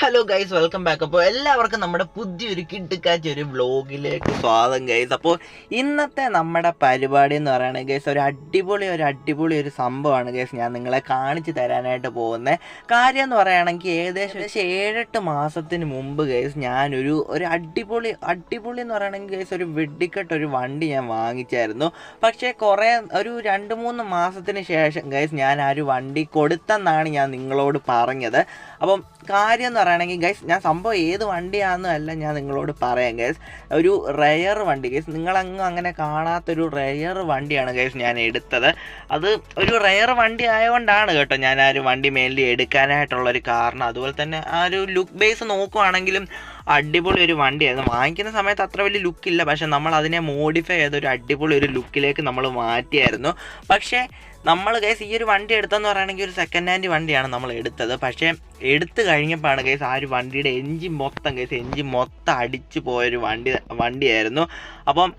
Hello guys welcome back അപ്പോൾ എല്ലാവർക്കും നമ്മുടെ പുതിയൊരു കിട്ടുക്കാച്ച ഒരു വ്ലോഗിലേക്ക് സ്വാഗതം ഗൈസ് അപ്പോൾ ഇന്നത്തെ നമ്മുടെ പരിപാടി എന്ന് പറയുന്നത് ഗൈസ് ഒരു അടിപൊളി ഒരു അടിപൊളി ഒരു സംഭവമാണ് ഗൈസ് ഞാൻ നിങ്ങളെ കാണിച്ചു തരാനായിട്ട് പോകുന്നത് കാര്യം എന്ന് പറയുകയാണെങ്കിൽ ഏകദേശം ഏഴെട്ട് മാസത്തിന് മുമ്പ് ഗൈസ് ഞാനൊരു ഒരു അടിപൊളി അടിപൊളി എന്ന് പറയുകയാണെങ്കിൽ ഗൈസ് ഒരു വെഡിക്കെട്ട് ഒരു വണ്ടി ഞാൻ വാങ്ങിച്ചായിരുന്നു. പക്ഷേ കുറേ ഒരു രണ്ട് മൂന്ന് മാസത്തിന് ശേഷം ഗൈസ് ഞാൻ ആ ഒരു വണ്ടി കൊടുത്തെന്നാണ് ഞാൻ നിങ്ങളോട് പറഞ്ഞത്. അപ്പം കാര്യം എന്ന് പറയുകയാണെങ്കിൽ ഗൈസ് ഞാൻ സംഭവം ഏത് വണ്ടിയാണെന്നും അല്ല ഞാൻ നിങ്ങളോട് പറയാം ഗൈസ് ഒരു റെയർ വണ്ടി ഗൈസ് നിങ്ങളങ്ങ് അങ്ങനെ കാണാത്തൊരു റെയർ വണ്ടിയാണ് ഗൈസ് ഞാൻ എടുത്തത്. അത് ഒരു റെയർ വണ്ടി ആയതുകൊണ്ടാണ് കേട്ടോ ഞാൻ ആ ഒരു വണ്ടി മെയിൻലി എടുക്കാനായിട്ടുള്ള ഒരു കാരണം. അതുപോലെ തന്നെ ആ ഒരു ലുക്ക് ബേസ് നോക്കുവാണെങ്കിലും അടിപൊളി ഒരു വണ്ടിയായിരുന്നു. വാങ്ങിക്കുന്ന സമയത്ത് അത്ര വലിയ ലുക്കില്ല പക്ഷെ നമ്മൾ അതിനെ മോഡിഫൈ ചെയ്ത ഒരു അടിപൊളി ഒരു ലുക്കിലേക്ക് നമ്മൾ മാറ്റിയായിരുന്നു. പക്ഷേ നമ്മൾ ഗൈസ് ഈ ഒരു വണ്ടി എടുത്തെന്ന് പറയുകയാണെങ്കിൽ ഒരു സെക്കൻഡ് ഹാൻഡ് വണ്ടിയാണ് നമ്മൾ എടുത്തത്. പക്ഷേ എടുത്തു കഴിഞ്ഞപ്പോഴാണ് കേസ് ആ ഒരു വണ്ടിയുടെ എൻജിൻ മൊത്തം കേസ് എൻജിൻ മൊത്തം അടിച്ചു പോയൊരു വണ്ടി വണ്ടിയായിരുന്നു. അപ്പം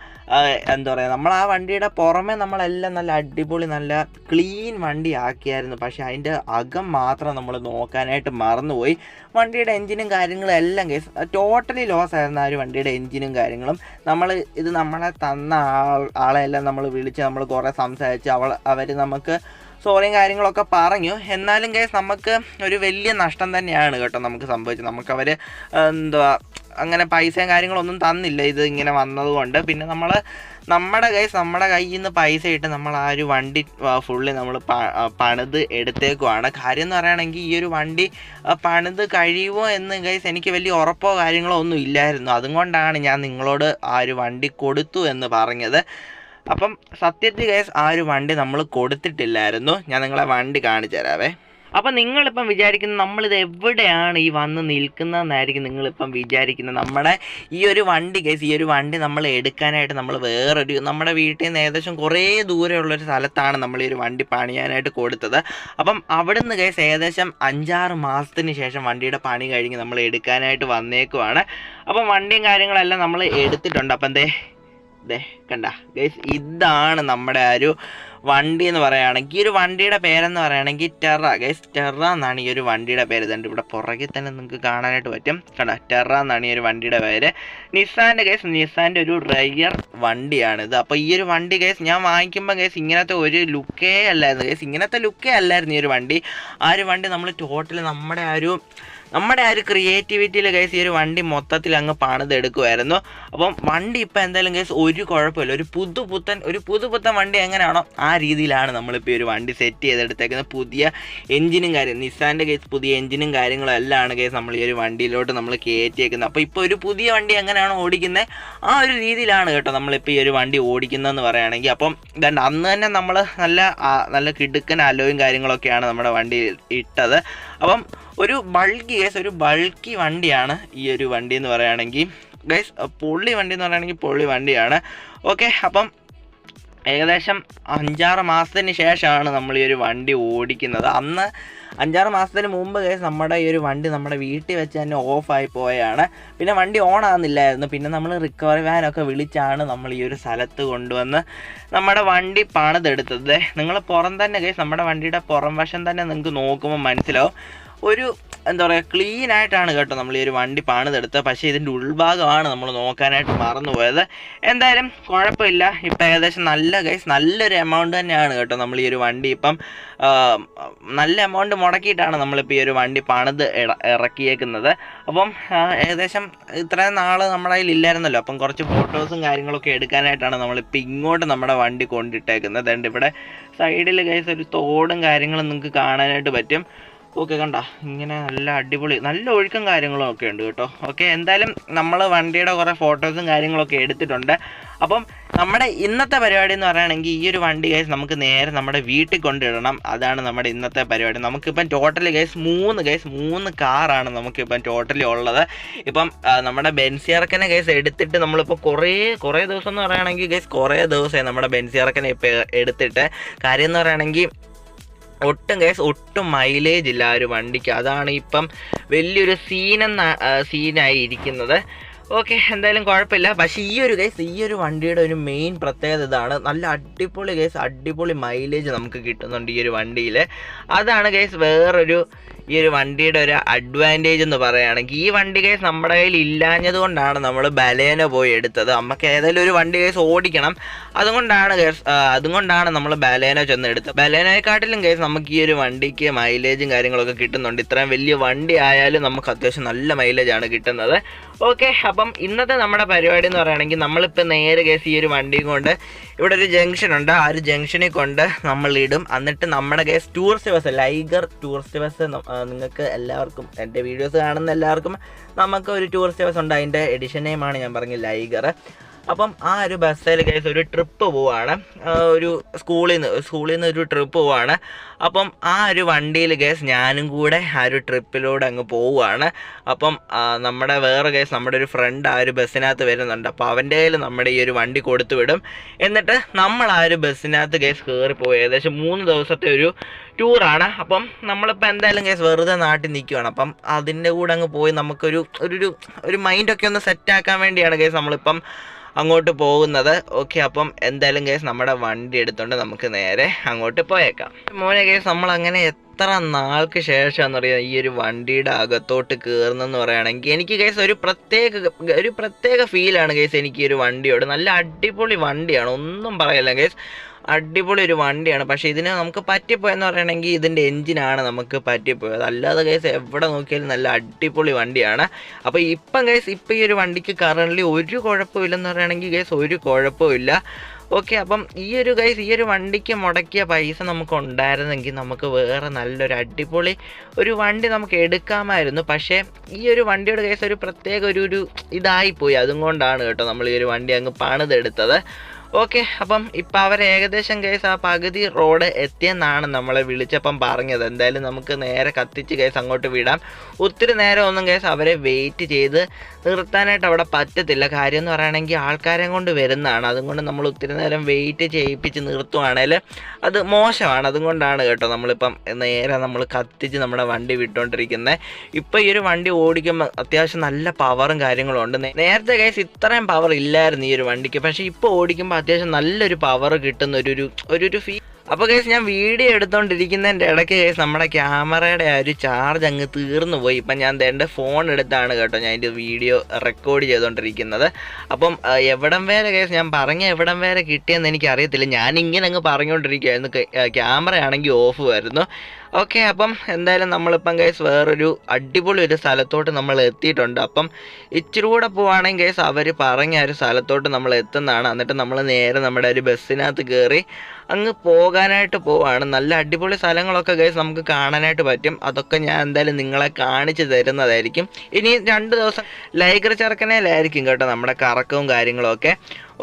എന്താ പറയുക നമ്മൾ ആ വണ്ടിയുടെ പുറമെ നമ്മളെല്ലാം നല്ല അടിപൊളി നല്ല ക്ലീൻ വണ്ടി ആക്കിയായിരുന്നു പക്ഷേ അതിന്റെ അകം മാത്രം നമ്മൾ നോക്കാനായിട്ട് മറന്നുപോയി. വണ്ടിയുടെ എഞ്ചിനും കാര്യങ്ങളും എല്ലാം കേസ് ടോട്ടലി ലോസ് ആയിരുന്നു ആ ഒരു വണ്ടിയുടെ എഞ്ചിനും കാര്യങ്ങളും. നമ്മൾ ഇത് നമ്മളെ തന്ന ആൾ ആളെല്ലാം നമ്മൾ വിളിച്ച് നമ്മൾ കുറേ സംസാരിച്ച് അവൾ അവർ നമുക്ക് സോറിയും കാര്യങ്ങളൊക്കെ പറഞ്ഞു. എന്നാലും കേസ് നമുക്ക് ഒരു വലിയ നഷ്ടം തന്നെയാണ് കേട്ടോ നമുക്ക് സംഭവിച്ചത്. നമുക്കവർ എന്തുവാ അങ്ങനെ പൈസയും കാര്യങ്ങളൊന്നും തന്നില്ല ഇത് ഇങ്ങനെ വന്നതുകൊണ്ട്. പിന്നെ നമ്മൾ നമ്മുടെ കൈസ് നമ്മുടെ കയ്യിൽ നിന്ന് പൈസ ഇട്ട് നമ്മൾ ആ ഒരു വണ്ടി ഫുള്ളി നമ്മൾ പണിത് എടുത്തേക്കുവാണ്. കാര്യം എന്ന് പറയുകയാണെങ്കിൽ ഈ ഒരു വണ്ടി പണിത് കഴിയുമോ എന്ന് കൈസ് എനിക്ക് വലിയ ഉറപ്പോ കാര്യങ്ങളോ ഒന്നും ഇല്ലായിരുന്നു. അതുകൊണ്ടാണ് ഞാൻ നിങ്ങളോട് ആ ഒരു വണ്ടി കൊടുത്തു എന്ന് പറഞ്ഞത്. അപ്പം സത്യത്തിൽ ഗൈസ് ആ ഒരു വണ്ടി നമ്മൾ കൊടുത്തിട്ടില്ലായിരുന്നു. ഞാൻ നിങ്ങളെ വണ്ടി കാണിച്ചു തരാവേ. അപ്പം നിങ്ങളിപ്പം വിചാരിക്കുന്ന നമ്മളിത് എവിടെയാണ് ഈ വന്ന് നിൽക്കുന്നതെന്നായിരിക്കും നിങ്ങളിപ്പം വിചാരിക്കുന്നത്. നമ്മുടെ ഈ ഒരു വണ്ടി കേസ് ഈ ഒരു വണ്ടി നമ്മൾ എടുക്കാനായിട്ട് നമ്മൾ വേറൊരു നമ്മുടെ വീട്ടിൽ നിന്ന് ഏകദേശം കുറേ ദൂരെയുള്ളൊരു സ്ഥലത്താണ് നമ്മൾ ഈ ഒരു വണ്ടി പണിയാനായിട്ട് കൊടുത്തത്. അപ്പം അവിടെ നിന്ന് കേസ് ഏകദേശം അഞ്ചാറ് മാസത്തിന് ശേഷം വണ്ടിയുടെ പണി കഴിഞ്ഞ് നമ്മൾ എടുക്കാനായിട്ട് വന്നേക്കുവാണ്. അപ്പം വണ്ടിയും കാര്യങ്ങളെല്ലാം നമ്മൾ എടുത്തിട്ടുണ്ട്. അപ്പം എന്തേ ദേ കണ്ട. ഗൈസ് ഇതാണ് നമ്മുടെ ആ ഒരു വണ്ടി എന്ന് പറയുകയാണെങ്കിൽ ഈ ഒരു വണ്ടിയുടെ പേരെന്ന് പറയുകയാണെങ്കിൽ ടെറ. ഗൈസ് ടെറ എന്നാണ് ഈ ഒരു വണ്ടിയുടെ പേര്. ഇതുണ്ട് ഇവിടെ പുറകിൽ തന്നെ നിങ്ങൾക്ക് കാണാനായിട്ട് പറ്റും. കണ്ട ടെറ എന്നാണ് ഈ ഒരു വണ്ടിയുടെ പേര്. നിസാന്റെ ഗൈസ് നിസാന്റെ ഒരു റയർ വണ്ടിയാണിത്. അപ്പോൾ ഈ ഒരു വണ്ടി ഗൈസ് ഞാൻ വാങ്ങിക്കുമ്പോൾ ഗൈസ് ഇങ്ങനത്തെ ഒരു ലുക്കേ അല്ലായിരുന്നു. ഗൈസ് ഇങ്ങനത്തെ ലുക്കേ അല്ലായിരുന്നു ഈ ഒരു വണ്ടി. ആ ഒരു വണ്ടി നമ്മൾ ടോട്ടൽ നമ്മുടെ ആ ഒരു നമ്മുടെ ആ ഒരു ക്രിയേറ്റിവിറ്റിയിൽ ഗൈസ് ഈ ഒരു വണ്ടി മൊത്തത്തിൽ അങ്ങ് പണിതെടുക്കുമായിരുന്നു അപ്പം വണ്ടി ഇപ്പം എന്തായാലും ഗൈസ് ഒരു കുഴപ്പമില്ല. ഒരു പുതുപുത്തൻ ഒരു പുതുപുത്തൻ വണ്ടി എങ്ങനെയാണോ ആ രീതിയിലാണ് നമ്മളിപ്പോൾ ഈ ഒരു വണ്ടി സെറ്റ് ചെയ്തെടുത്തേക്കുന്നത്. പുതിയ എഞ്ചിനും കാര്യം നിസാന്റെ ഗൈസ് പുതിയ എഞ്ചിനും കാര്യങ്ങളും എല്ലാം ആണ് ഗൈസ് നമ്മൾ ഈ ഒരു വണ്ടിയിലോട്ട് നമ്മൾ കയറ്റിയേക്കുന്നത്. അപ്പോൾ ഇപ്പോൾ ഒരു പുതിയ വണ്ടി എങ്ങനെയാണോ ഓടിക്കുന്നത് ആ ഒരു രീതിയിലാണ് കേട്ടോ നമ്മളിപ്പോൾ ഈ ഒരു വണ്ടി ഓടിക്കുന്നതെന്ന് പറയുകയാണെങ്കിൽ. അപ്പം ഇതാണ്ട് അന്ന് തന്നെ നമ്മൾ നല്ല നല്ല കിടുക്കൻ അലോയും കാര്യങ്ങളൊക്കെയാണ് നമ്മുടെ വണ്ടി ഇട്ടത്. അപ്പം ഒരു ബൾക്കി ഗൈസ് ഒരു ബൾക്കി വണ്ടിയാണ് ഈ ഒരു വണ്ടി എന്ന് പറയുകയാണെങ്കിൽ. ഗൈസ് പൊള്ളി വണ്ടി എന്ന് പറയുകയാണെങ്കിൽ പൊള്ളി വണ്ടിയാണ്. ഓക്കെ അപ്പം ഏകദേശം അഞ്ചാറ് മാസത്തിന് ശേഷമാണ് നമ്മൾ ഈ ഒരു വണ്ടി ഓടിക്കുന്നത്. അന്ന് അഞ്ചാറ് മാസത്തിന് മുമ്പ് കേസ് നമ്മുടെ ഈ ഒരു വണ്ടി നമ്മുടെ വീട്ടിൽ വെച്ച് തന്നെ ഓഫായി പോയാണ്. പിന്നെ വണ്ടി ഓൺ ആകുന്നില്ലായിരുന്നു പിന്നെ നമ്മൾ റിക്കവറി വാനൊക്കെ വിളിച്ചാണ് നമ്മൾ ഈ ഒരു സ്ഥലത്ത് കൊണ്ടുവന്ന് നമ്മുടെ വണ്ടി പണിതെടുത്തത്. നിങ്ങൾ പുറം തന്നെ കേസ് നമ്മുടെ വണ്ടിയുടെ പുറം വശം തന്നെ നിങ്ങൾക്ക് നോക്കുമ്പോൾ മനസ്സിലാവും. ഒരു എന്താ പറയുക ക്ലീൻ ആയിട്ടാണ് കേട്ടോ നമ്മൾ ഈ ഒരു വണ്ടി പണിതെടുത്തത്. പക്ഷേ ഇതിന്റെ ഉൾഭാഗമാണ് നമ്മൾ നോക്കാനായിട്ട് മറന്നുപോയത്. എന്തായാലും കുഴപ്പമില്ല. ഇപ്പം ഏകദേശം നല്ല ഗൈസ് നല്ലൊരു എമൗണ്ട് തന്നെയാണ് കേട്ടോ നമ്മൾ ഈ ഒരു വണ്ടി ഇപ്പം നല്ല എമൗണ്ട് മുടക്കിയിട്ടാണ് നമ്മളിപ്പോൾ ഈ ഒരു വണ്ടി പണിത് ഇറ- ഇറക്കിയേക്കുന്നത്. അപ്പം ഏകദേശം ഇത്രയും നാൾ നമ്മുടെ കയ്യിൽ ഇല്ലായിരുന്നല്ലോ അപ്പം കുറച്ച് ഫോട്ടോസും കാര്യങ്ങളൊക്കെ എടുക്കാനായിട്ടാണ് നമ്മളിപ്പോൾ ഇങ്ങോട്ട് നമ്മുടെ വണ്ടി കൊണ്ടിട്ടേക്കുന്നത്. ഇവിടെ സൈഡിൽ ഗൈസ് ഒരു തോടും കാര്യങ്ങളും നിങ്ങൾക്ക് കാണാനായിട്ട് പറ്റും. ഓക്കെ കണ്ട. ഇങ്ങനെ നല്ല അടിപൊളി നല്ല ഒഴുക്കും കാര്യങ്ങളും ഒക്കെ ഉണ്ട് കേട്ടോ. ഓക്കെ എന്തായാലും നമ്മൾ വണ്ടിയുടെ കുറേ ഫോട്ടോസും കാര്യങ്ങളൊക്കെ എടുത്തിട്ടുണ്ട്. അപ്പം നമ്മുടെ ഇന്നത്തെ പരിപാടി എന്ന് പറയുകയാണെങ്കിൽ ഈ ഒരു വണ്ടി ഗൈസ് നമുക്ക് നേരെ നമ്മുടെ വീട്ടിൽ കൊണ്ടിടണം അതാണ് നമ്മുടെ ഇന്നത്തെ പരിപാടി. നമുക്കിപ്പം ടോട്ടലി ഗൈസ് മൂന്ന് ഗൈസ് മൂന്ന് കാറാണ് നമുക്കിപ്പം ടോട്ടലി ഉള്ളത്. ഇപ്പം നമ്മുടെ ബെൻസിയർക്കനെ ഗൈസ് എടുത്തിട്ട് നമ്മളിപ്പോൾ കുറേ കുറേ ദിവസം എന്ന് പറയുകയാണെങ്കിൽ ഗൈസ് കുറേ ദിവസമായി നമ്മുടെ ബെൻസിയർക്കനെ ഇപ്പോൾ എടുത്തിട്ട്. കാര്യം എന്ന് പറയുകയാണെങ്കിൽ ഒട്ടും കേസ് ഒട്ടും മൈലേജ് ഇല്ല ആ ഒരു വണ്ടിക്ക്. അതാണ് ഇപ്പം വലിയൊരു സീനെന്ന സീനായി ഇരിക്കുന്നത്. ഓക്കെ എന്തായാലും കുഴപ്പമില്ല. പക്ഷേ ഈ ഒരു കേസ് ഈ ഒരു വണ്ടിയുടെ ഒരു മെയിൻ പ്രത്യേകത ഇതാണ്. നല്ല അടിപൊളി കേസ് അടിപൊളി മൈലേജ് നമുക്ക് കിട്ടുന്നുണ്ട് ഈ ഒരു വണ്ടിയിൽ അതാണ് കേസ് വേറൊരു ഈ ഒരു വണ്ടിയുടെ ഒരു അഡ്വാന്റേജ് എന്ന് പറയുകയാണെങ്കിൽ ഈ വണ്ടി കേസ് നമ്മുടെ കയ്യിൽ ഇല്ലാഞ്ഞത് കൊണ്ടാണ് നമ്മൾ ബലേന പോയി എടുത്തത്. നമുക്ക് ഏതെങ്കിലും ഒരു വണ്ടി കേസ് ഓടിക്കണം. അതുകൊണ്ടാണ് കേസ് അതുകൊണ്ടാണ് നമ്മൾ ബലേന ചെന്ന് എടുത്തത്. ബലേനയെക്കാട്ടിലും കേസ് നമുക്ക് ഈ ഒരു വണ്ടിക്ക് മൈലേജും കാര്യങ്ങളൊക്കെ കിട്ടുന്നുണ്ട്. ഇത്രയും വലിയ വണ്ടി ആയാലും നമുക്ക് അത്യാവശ്യം നല്ല മൈലേജാണ് കിട്ടുന്നത്. ഓക്കെ അപ്പം ഇന്നത്തെ നമ്മുടെ പരിപാടി എന്ന് പറയുകയാണെങ്കിൽ നമ്മളിപ്പോൾ നേരെ കേസ് ഈ ഒരു വണ്ടിയും കൊണ്ട് ഇവിടെ ഒരു ജംഗ്ഷൻ ഉണ്ട്. ആ ഒരു ജംഗ്ഷനിൽ കൊണ്ട് ഇടും. എന്നിട്ട് നമ്മുടെ case tourist bus Liger tourist bus നിങ്ങൾക്ക് എല്ലാവർക്കും എന്റെ വീഡിയോസ് കാണുന്ന എല്ലാവർക്കും നമുക്ക് ഒരു ടൂറിസ്റ്റ് ബസ് ഉണ്ട്. അതിന്റെ എഡിഷൻ നെയിമാണ് ഞാൻ പറഞ്ഞത് ലൈഗർ അപ്പം ആ ഒരു ബസ്സിൽ കേസ് ഒരു ട്രിപ്പ് പോവാണ്. ഒരു സ്കൂളിൽ നിന്ന് സ്കൂളിൽ നിന്ന് ഒരു ട്രിപ്പ് പോവാണ്. അപ്പം ആ ഒരു വണ്ടിയിൽ കേസ് ഞാനും കൂടെ ആ ഒരു ട്രിപ്പിലൂടെ അങ്ങ് പോവുകയാണ് അപ്പം നമ്മുടെ വേറെ കേസ് നമ്മുടെ ഒരു ഫ്രണ്ട് ആ ഒരു ബസ്സിനകത്ത് വരുന്നുണ്ട്. അപ്പോൾ അവന്റെ കയ്യിൽ നമ്മുടെ ഈ ഒരു വണ്ടി കൊടുത്തു വിടും. എന്നിട്ട് നമ്മൾ ആ ഒരു ബസ്സിനകത്ത് കേസ് കയറിപ്പോയി പോയി. ഏകദേശം മൂന്ന് ദിവസത്തെ ഒരു ടൂറാണ് അപ്പം നമ്മളിപ്പോൾ എന്തായാലും കേസ് വെറുതെ നാട്ടിൽ നിൽക്കുകയാണ് അപ്പം അതിന്റെ കൂടെ അങ്ങ് പോയി നമുക്കൊരു ഒരു ഒരു മൈൻഡൊക്കെ ഒന്ന് സെറ്റാക്കാൻ വേണ്ടിയാണ് കേസ് നമ്മളിപ്പം അങ്ങോട്ട് പോകുന്നത്. ഓക്കെ അപ്പം എന്തായാലും കേസ് നമ്മുടെ വണ്ടി എടുത്തോണ്ട് നമുക്ക് നേരെ അങ്ങോട്ട് പോയേക്കാം. മോനെ കേസ് നമ്മൾ അങ്ങനെ എത്ര നാൾക്ക് ശേഷം പറയുക ഈ ഒരു വണ്ടിയുടെ അകത്തോട്ട് കയറുന്നെന്ന് പറയുകയാണെങ്കിൽ എനിക്ക് കേസ് ഒരു പ്രത്യേക ഒരു പ്രത്യേക ഫീലാണ് കേസ് എനിക്ക് ഈ ഒരു വണ്ടിയോട്. നല്ല അടിപൊളി വണ്ടിയാണ് ഒന്നും പറയല്ല കേസ് അടിപൊളി ഒരു വണ്ടിയാണ്. പക്ഷേ ഇതിന് നമുക്ക് പറ്റിപ്പോയെന്ന് പറയണമെങ്കിൽ ഇതിന്റെ എഞ്ചിനാണ് നമുക്ക് പറ്റിപ്പോയത്. അല്ലാതെ കേസ് എവിടെ നോക്കിയാലും നല്ല അടിപൊളി വണ്ടിയാണ്. അപ്പോൾ ഇപ്പം കേസ് ഇപ്പം ഈ ഒരു വണ്ടിക്ക് കറന്റ് ഒരു കുഴപ്പമില്ലെന്ന് പറയുകയാണെങ്കിൽ കേസ് ഒരു കുഴപ്പമില്ല. ഓക്കെ അപ്പം ഈ ഒരു ഗൈസ് ഈ ഒരു വണ്ടിക്ക് മുടക്കിയ പൈസ നമുക്ക് ഉണ്ടായിരുന്നെങ്കിൽ നമുക്ക് വേറെ നല്ലൊരു അടിപൊളി ഒരു വണ്ടി നമുക്ക് എടുക്കാമായിരുന്നു. പക്ഷേ ഈ ഒരു വണ്ടിയുടെ കേസ് ഒരു പ്രത്യേക ഒരു ഒരു ഇതായിപ്പോയി. അതും കൊണ്ടാണ് കേട്ടോ നമ്മൾ ഈ ഒരു വണ്ടി അങ്ങ് പണിതെടുത്തത്. ഓക്കെ അപ്പം ഇപ്പം അവർ ഏകദേശം കേസ് ആ പകുതി റോഡ് എത്തിയെന്നാണ് നമ്മളെ വിളിച്ചപ്പം പറഞ്ഞത്. എന്തായാലും നമുക്ക് നേരെ കത്തിച്ച് കേസ് അങ്ങോട്ട് വിടാം. ഒത്തിരി നേരം ഒന്നും കേസ് അവരെ വെയിറ്റ് ചെയ്ത് നിർത്താനായിട്ട് അവിടെ പറ്റത്തില്ല. കാര്യം എന്ന് പറയുകയാണെങ്കിൽ ആൾക്കാരെ കൊണ്ട് വരുന്നതാണ്. അതുകൊണ്ട് നമ്മൾ ഒത്തിരി നേരം വെയിറ്റ് ചെയ്യിപ്പിച്ച് നിർത്തുവാണെങ്കിൽ അത് മോശമാണ്. അതുകൊണ്ടാണ് കേട്ടോ നമ്മളിപ്പം നേരെ നമ്മൾ കത്തിച്ച് നമ്മുടെ വണ്ടി വിട്ടുകൊണ്ടിരിക്കുന്നത് ഇപ്പം ഈ ഒരു വണ്ടി ഓടിക്കുമ്പോൾ അത്യാവശ്യം നല്ല പവറും കാര്യങ്ങളും ഉണ്ട്. നേരത്തെ കേസ് ഇത്രയും പവർ ഇല്ലായിരുന്നു ഈ ഒരു വണ്ടിക്ക്. പക്ഷേ ഇപ്പോൾ ഓടിക്കുമ്പോൾ അത്യാവശ്യം നല്ലൊരു പവർ കിട്ടുന്ന ഒരു ഒരു ഒരു ഫീ അപ്പോൾ കേസ് ഞാൻ വീഡിയോ എടുത്തുകൊണ്ടിരിക്കുന്നതിന്റെ ഇടയ്ക്ക് കേസ് നമ്മുടെ ക്യാമറയുടെ ആ ഒരു ചാർജ് അങ്ങ് തീർന്നു പോയി. ഇപ്പം ഞാൻ എന്റെ ഫോൺ എടുത്താണ് കേട്ടോ ഞാൻ എന്റെ വീഡിയോ റെക്കോർഡ് ചെയ്തുകൊണ്ടിരിക്കുന്നത് അപ്പം എവിടം വരെ കേസ് ഞാൻ പറഞ്ഞ എവിടം വരെ കിട്ടിയെന്ന് എനിക്കറിയത്തില്ല. ഞാൻ ഇങ്ങനെ അങ്ങ് പറഞ്ഞുകൊണ്ടിരിക്കുകയായിരുന്നു ക്യാമറ ആണെങ്കിൽ ഓഫ് വരുന്നു. ഓക്കെ അപ്പം എന്തായാലും നമ്മളിപ്പം കേസ് വേറൊരു അടിപൊളി ഒരു സ്ഥലത്തോട്ട് നമ്മൾ എത്തിയിട്ടുണ്ട്. അപ്പം ഇച്ചിരി കൂടെ പോവുകയാണെങ്കിൽ കേസ് അവർ പറഞ്ഞ ഒരു സ്ഥലത്തോട്ട് നമ്മൾ എത്തുന്നതാണ്. എന്നിട്ട് നമ്മൾ നേരെ നമ്മുടെ ഒരു ബസ്സിനകത്ത് കയറി അങ്ങ് പോകാനായിട്ട് പോവാണ്. നല്ല അടിപൊളി സ്ഥലങ്ങളൊക്കെ ഗൈസ് നമുക്ക് കാണാനായിട്ട് പറ്റും. അതൊക്കെ ഞാൻ എന്തായാലും നിങ്ങളെ കാണിച്ചു തരുന്നതായിരിക്കും. ഇനി രണ്ട് ദിവസം ലൈഗർ ചെറുക്കനയിലായിരിക്കും കേട്ടോ നമ്മുടെ കറക്കവും കാര്യങ്ങളും ഒക്കെ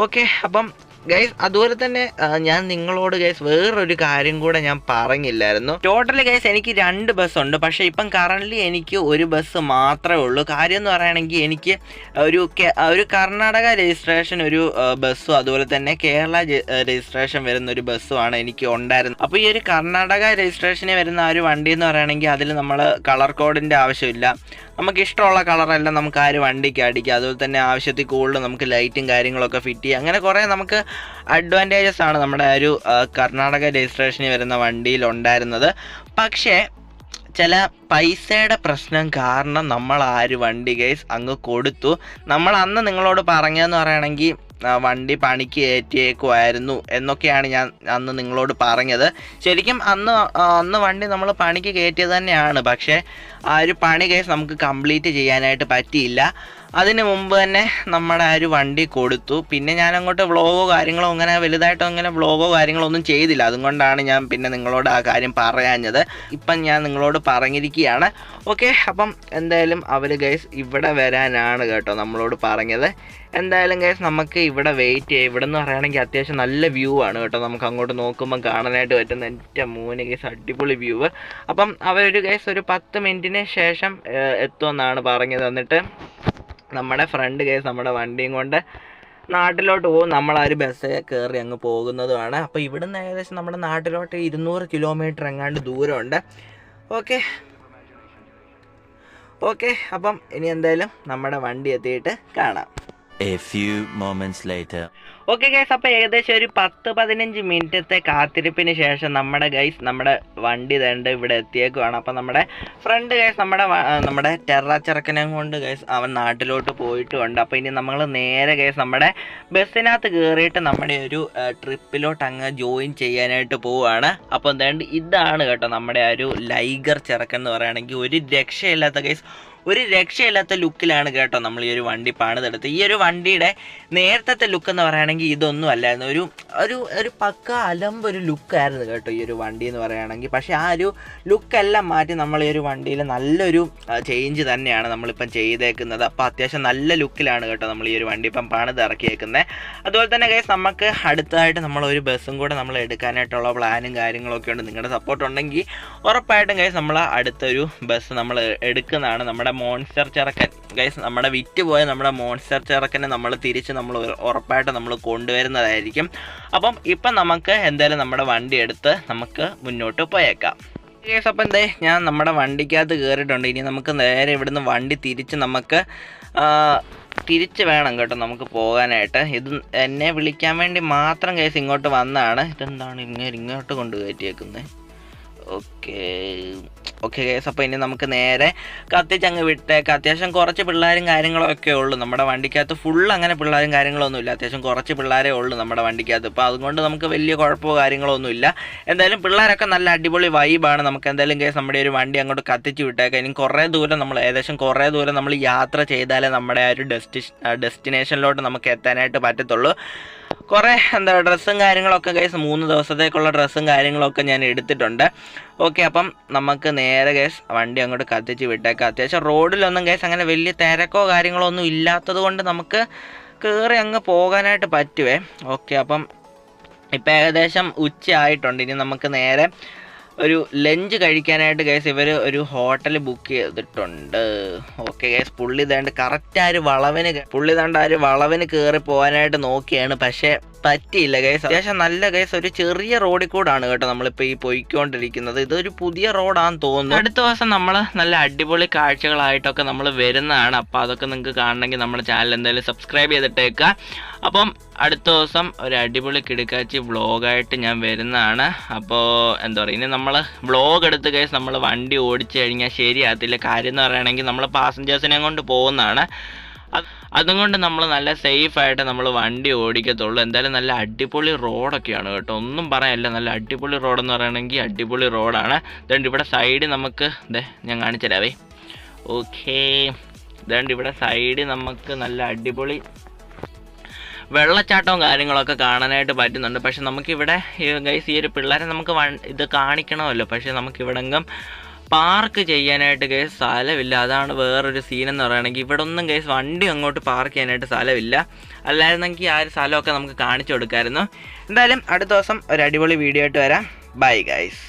ഓക്കെ അപ്പം ഗൈസ് അതുപോലെ തന്നെ ഞാൻ നിങ്ങളോട് ഗൈസ് വേറൊരു കാര്യം കൂടെ ഞാൻ പറഞ്ഞില്ലായിരുന്നു. ടോട്ടലി ഗൈസ് എനിക്ക് രണ്ട് ബസ് ഉണ്ട്. പക്ഷേ ഇപ്പം കറന്റ്ലി എനിക്ക് ഒരു ബസ് മാത്രമേ ഉള്ളൂ. കാര്യം എന്ന് പറയുകയാണെങ്കിൽ എനിക്ക് ഒരു ഒരു കർണാടക രജിസ്ട്രേഷൻ ഒരു ബസ്സും അതുപോലെ തന്നെ കേരള രജിസ്ട്രേഷൻ വരുന്ന ഒരു ബസ്സുമാണ് എനിക്ക് ഉണ്ടായിരുന്നത്. അപ്പോൾ ഈ ഒരു കർണാടക രജിസ്ട്രേഷന് വരുന്ന ആ ഒരു വണ്ടി എന്ന് പറയുകയാണെങ്കിൽ അതിൽ നമ്മൾ കളർ കോഡിന്റെ ആവശ്യമില്ല. നമുക്ക് ഇഷ്ടമുള്ള കളറെല്ലാം നമുക്ക് ആര് വണ്ടിക്ക് അടിക്കുക അതുപോലെ തന്നെ ആവശ്യത്തിൽ കൂടുതൽ നമുക്ക് ലൈറ്റും കാര്യങ്ങളൊക്കെ ഫിറ്റ് ചെയ്യാം. അങ്ങനെ കുറേ നമുക്ക് അഡ്വാന്റേജസ് ആണ് നമ്മുടെ ഒരു കർണാടക രജിസ്ട്രേഷനിൽ വരുന്ന വണ്ടിയിൽ ഉണ്ടായിരുന്നത് പക്ഷേ ചില പൈസയുടെ പ്രശ്നം കാരണം നമ്മൾ ആര് വണ്ടി കേസ് അങ്ങ് കൊടുത്തു. നമ്മൾ അന്ന് നിങ്ങളോട് പറഞ്ഞതെന്ന് പറയുകയാണെങ്കിൽ വണ്ടി പണിക്ക് കയറ്റിയേക്കുമായിരുന്നു എന്നൊക്കെയാണ് ഞാൻ അന്ന് നിങ്ങളോട് പറഞ്ഞത്. ശരിക്കും അന്ന് അന്ന് വണ്ടി നമ്മൾ പണിക്ക് കയറ്റിയത് തന്നെയാണ്. പക്ഷേ ആ ഒരു പണി കേസ് നമുക്ക് കംപ്ലീറ്റ് ചെയ്യാനായിട്ട് പറ്റിയില്ല. അതിന് മുമ്പ് തന്നെ നമ്മുടെ ആ ഒരു വണ്ടി കൊടുത്തു. പിന്നെ ഞാൻ അങ്ങോട്ട് വ്ളോഗോ കാര്യങ്ങളോ അങ്ങനെ വലുതായിട്ടോ അങ്ങനെ വ്ളോഗോ കാര്യങ്ങളോ ഒന്നും ചെയ്തില്ല. അതുകൊണ്ടാണ് ഞാൻ പിന്നെ നിങ്ങളോട് ആ കാര്യം പറയാഞ്ഞത്. ഇപ്പം ഞാൻ നിങ്ങളോട് പറഞ്ഞിരിക്കുകയാണ്. ഓക്കെ അപ്പം എന്തായാലും അവർ ഗൈസ് ഇവിടെ വരാനാണ് കേട്ടോ നമ്മളോട് പറഞ്ഞത്. എന്തായാലും ഗൈസ് നമുക്ക് ഇവിടെ വെയിറ്റ് ചെയ്യാം. ഇവിടെ നിന്ന് പറയുകയാണെങ്കിൽ അത്യാവശ്യം നല്ല വ്യൂ ആണ് കേട്ടോ. നമുക്ക് അങ്ങോട്ട് നോക്കുമ്പോൾ കാണാനായിട്ട് പറ്റുന്ന എന്റെ മൂന്ന് ഗൈസ് അടിപൊളി വ്യൂ അപ്പം അവരൊരു ഗൈസ് ഒരു പത്ത് മിനിറ്റിന് ശേഷം എത്തുമെന്നാണ് പറഞ്ഞത്. എന്നിട്ട് നമ്മുടെ ഫ്രണ്ട് കേസ് നമ്മുടെ വണ്ടിയും കൊണ്ട് നാട്ടിലോട്ട് പോകും. നമ്മൾ ആ ഒരു ബസ് കയറി അങ്ങ് പോകുന്നതുമാണ്. അപ്പോൾ ഇവിടുന്ന് ഏകദേശം നമ്മുടെ നാട്ടിലോട്ട് ഇരുന്നൂറ് കിലോമീറ്റർ എങ്ങാണ്ട് ദൂരമുണ്ട്. ഓക്കെ ഓക്കെ അപ്പം ഇനി എന്തായാലും നമ്മുടെ വണ്ടി എത്തിയിട്ട് കാണാം. A few moments later. Okay guys അപ്പോൾ ഏകദേശം ഒരു പത്ത് പതിനഞ്ച് മിനിറ്റത്തെ കാത്തിരിപ്പിന് ശേഷം നമ്മുടെ ഗൈസ് നമ്മുടെ വണ്ടി തേണ്ട ഇവിടെ എത്തിയേക്കുവാണ്. അപ്പോൾ നമ്മുടെ ഫ്രണ്ട് ഗൈസ് നമ്മുടെ നമ്മുടെ ടെറ കൊണ്ട് ഗൈസ് അവൻ നാട്ടിലോട്ട് പോയിട്ടുമുണ്ട് അപ്പോൾ ഇനി നമ്മൾ നേരെ ഗൈസ് നമ്മുടെ ബസ്സിനകത്ത് കയറിയിട്ട് നമ്മുടെ ഒരു ട്രിപ്പിലോട്ട് അങ്ങ് ജോയിൻ ചെയ്യാനായിട്ട് പോവുകയാണ് അപ്പോൾ എന്താണ്ട് ഇതാണ് കേട്ടോ നമ്മുടെ ആ ഒരു ലൈഗർ ചെറുക്കൻ എന്ന് പറയുകയാണെങ്കിൽ ഒരു രക്ഷയില്ലാത്ത ഗൈസ് ഒരു രക്ഷയില്ലാത്ത ലുക്കിലാണ് കേട്ടോ നമ്മൾ ഈ ഒരു വണ്ടി പണിതെടുത്ത് ഈ ഒരു വണ്ടിയുടെ നേരത്തെ ലുക്ക് എന്ന് പറയുകയാണെങ്കിൽ ഇതൊന്നും അല്ലായിരുന്നു. ഒരു ഒരു ഒരു പക്ക അലമ്പ് ഒരു ലുക്കായിരുന്നു കേട്ടോ ഈ ഒരു വണ്ടി എന്ന് പറയുകയാണെങ്കിൽ. പക്ഷേ ആ ഒരു ലുക്കെല്ലാം മാറ്റി നമ്മൾ ഈ ഒരു വണ്ടിയിൽ നല്ലൊരു ചേഞ്ച് തന്നെയാണ് നമ്മളിപ്പം ചെയ്തേക്കുന്നത്. അപ്പോൾ അത്യാവശ്യം നല്ല ലുക്കിലാണ് കേട്ടോ നമ്മൾ ഈ ഒരു വണ്ടി ഇപ്പം പണിത് ഇറക്കിയേക്കുന്നത്. അതുപോലെ തന്നെ കേസ് നമുക്ക് അടുത്തായിട്ട് നമ്മൾ ഒരു ബസ്സും കൂടെ നമ്മൾ എടുക്കാനായിട്ടുള്ള പ്ലാനും കാര്യങ്ങളൊക്കെ ഉണ്ട്. നിങ്ങളുടെ സപ്പോർട്ട് ഉണ്ടെങ്കിൽ ഉറപ്പായിട്ടും കേസ് നമ്മൾ അടുത്തൊരു ബസ് നമ്മൾ എടുക്കുന്നതാണ് നമ്മുടെ മോൺസ്റ്റർ ചെറുക്കൻ. ഗൈസ് നമ്മുടെ വിറ്റ് പോയ നമ്മുടെ മോൺസ്റ്റർ ചെറുക്കനെ നമ്മൾ തിരിച്ച് നമ്മൾ ഉറപ്പായിട്ട് നമ്മൾ കൊണ്ടുവരുന്നതായിരിക്കും. അപ്പം ഇപ്പം നമുക്ക് എന്തായാലും നമ്മുടെ വണ്ടി എടുത്ത് നമുക്ക് മുന്നോട്ട് പോയേക്കാം. കേസ് അപ്പം എന്തേ ഞാൻ നമ്മുടെ വണ്ടിക്കകത്ത് കയറിയിട്ടുണ്ട് ഇനി നമുക്ക് നേരെ ഇവിടുന്ന് വണ്ടി തിരിച്ച് നമുക്ക് തിരിച്ച് വേണം കേട്ടോ നമുക്ക് പോകാനായിട്ട്. ഇത് എന്നെ വിളിക്കാൻ വേണ്ടി മാത്രം കേസ് ഇങ്ങോട്ട് വന്നതാണ്. ഇതെന്താണ് ഇങ്ങനെ ഇങ്ങോട്ട് കൊണ്ട് കയറ്റിയേക്കുന്നത് ഓക്കെ ഓക്കെ കേസ് അപ്പോൾ ഇനി നമുക്ക് നേരെ കത്തിച്ചങ്ങ് വിട്ടേക്കാം അത്യാവശ്യം കുറച്ച് പിള്ളേരും കാര്യങ്ങളൊക്കെ ഉള്ളൂ. നമ്മുടെ വണ്ടിക്കകത്ത് ഫുൾ അങ്ങനെ പിള്ളേരും കാര്യങ്ങളൊന്നുമില്ല. അത്യാവശ്യം കുറച്ച് പിള്ളേരേ ഉള്ളൂ നമ്മുടെ വണ്ടിക്കകത്ത്. അപ്പോൾ അതുകൊണ്ട് നമുക്ക് വലിയ കുഴപ്പമോ കാര്യങ്ങളൊന്നുമില്ല. എന്തായാലും പിള്ളേരൊക്കെ നല്ല അടിപൊളി വൈബാണ് നമുക്ക് എന്തായാലും കേസ് നമ്മുടെ ഒരു വണ്ടി അങ്ങോട്ട് കത്തിച്ച് വിട്ടേക്കാം. ഇനി കുറേ ദൂരം നമ്മൾ ഏകദേശം കുറേ ദൂരം നമ്മൾ യാത്ര ചെയ്താലേ നമ്മുടെ ആ ഒരു ഡെസ്റ്റി ഡെസ്റ്റിനേഷനിലോട്ട് നമുക്ക് എത്താനായിട്ട് പറ്റത്തുള്ളൂ. കുറേ എന്താ ഡ്രസ്സും കാര്യങ്ങളൊക്കെ കേസ് മൂന്ന് ദിവസത്തേക്കുള്ള ഡ്രസ്സും കാര്യങ്ങളൊക്കെ ഞാൻ എടുത്തിട്ടുണ്ട്. ഓക്കെ അപ്പം നമുക്ക് നേരെ കേസ് വണ്ടി അങ്ങോട്ട് കത്തിച്ച് വിട്ടേക്കാം. അത്യാവശ്യം റോഡിലൊന്നും കേസ് അങ്ങനെ വലിയ തിരക്കോ കാര്യങ്ങളോ ഒന്നും ഇല്ലാത്തത് കൊണ്ട് നമുക്ക് കയറി അങ്ങ് പോകാനായിട്ട് പറ്റുവേ. ഓക്കെ അപ്പം ഇപ്പം ഏകദേശം ഉച്ച ആയിട്ടുണ്ട് ഇനി നമുക്ക് നേരെ ഒരു ലഞ്ച് കഴിക്കാനായിട്ട് ഗൈസ് ഇവർ ഒരു ഹോട്ടൽ ബുക്ക് ചെയ്തിട്ടുണ്ട്. ഓക്കെ ഗൈസ് പുള്ളി ഇതാണ്ട് കറക്റ്റ് ആ ഒരു വളവിന് പുള്ളി ഇതാണ്ട് ആ ഒരു വളവിന് കയറി പോകാനായിട്ട് നോക്കിയാണ്. പക്ഷേ പറ്റിയില്ല കേസ് അത്യാവശ്യം നല്ല കേസ് ഒരു ചെറിയ റോഡിൽ കൂടാണ് കേട്ടോ നമ്മളിപ്പോൾ ഈ പോയിക്കൊണ്ടിരിക്കുന്നത്. ഇതൊരു പുതിയ റോഡാന്ന് തോന്നുന്നു. അടുത്ത ദിവസം നമ്മൾ നല്ല അടിപൊളി കാഴ്ചകളായിട്ടൊക്കെ നമ്മൾ വരുന്നതാണ്. അപ്പോൾ അതൊക്കെ നിങ്ങൾക്ക് കാണണമെങ്കിൽ നമ്മുടെ ചാനൽ എന്തായാലും സബ്സ്ക്രൈബ് ചെയ്തിട്ടേക്കുക അപ്പം അടുത്ത ദിവസം ഒരു അടിപൊളി കിടക്കാച്ചി വ്ളോഗായിട്ട് ഞാൻ വരുന്നതാണ്. അപ്പോൾ എന്താ പറയുക ഇനി നമ്മൾ വ്ളോഗ് എടുത്ത് കേസ് നമ്മൾ വണ്ടി ഓടിച്ചു കഴിഞ്ഞാൽ ശരിയാകത്തില്ല. കാര്യം എന്ന് പറയുകയാണെങ്കിൽ നമ്മൾ പാസഞ്ചേഴ്സിനെ കൊണ്ട് പോകുന്നതാണ്. അതുകൊണ്ട് നമ്മൾ നല്ല സേഫ് ആയിട്ട് നമ്മൾ വണ്ടി ഓടിക്കത്തുള്ളൂ. എന്തായാലും നല്ല അടിപൊളി റോഡൊക്കെയാണ് കേട്ടോ. ഒന്നും പറയാനില്ല. നല്ല അടിപൊളി റോഡെന്ന് പറയുകയാണെങ്കിൽ അടിപൊളി റോഡാണ് അതുകൊണ്ട് ഇവിടെ സൈഡ് നമുക്ക് ദേ ഞാൻ കാണിച്ചു തരാവേ ഓക്കേ ഇതുകൊണ്ട് ഇവിടെ സൈഡ് നമുക്ക് നല്ല അടിപൊളി വെള്ളച്ചാട്ടവും കാര്യങ്ങളൊക്കെ കാണാനായിട്ട് പറ്റുന്നുണ്ട്. പക്ഷെ നമുക്കിവിടെ ഗൈസ് ഈ ഒരു പിള്ളേരെ നമുക്ക് ഇത് കാണിക്കണമല്ലോ. പക്ഷെ നമുക്കിവിടെങ്കം പാർക്ക് ചെയ്യാനായിട്ട് കേസ് സ്ഥലമില്ല. അതാണ് വേറൊരു സീൻ എന്ന് പറയുകയാണെങ്കിൽ ഇവിടെ ഒന്നും കേസ് വണ്ടി അങ്ങോട്ട് പാർക്ക് ചെയ്യാനായിട്ട് സ്ഥലമില്ല. അല്ലായിരുന്നെങ്കിൽ ആ ഒരു സ്ഥലമൊക്കെ നമുക്ക് കാണിച്ചു കൊടുക്കായിരുന്നു. എന്തായാലും അടുത്ത ദിവസം ഒരു അടിപൊളി വീഡിയോ ആയിട്ട് വരാം. Bye guys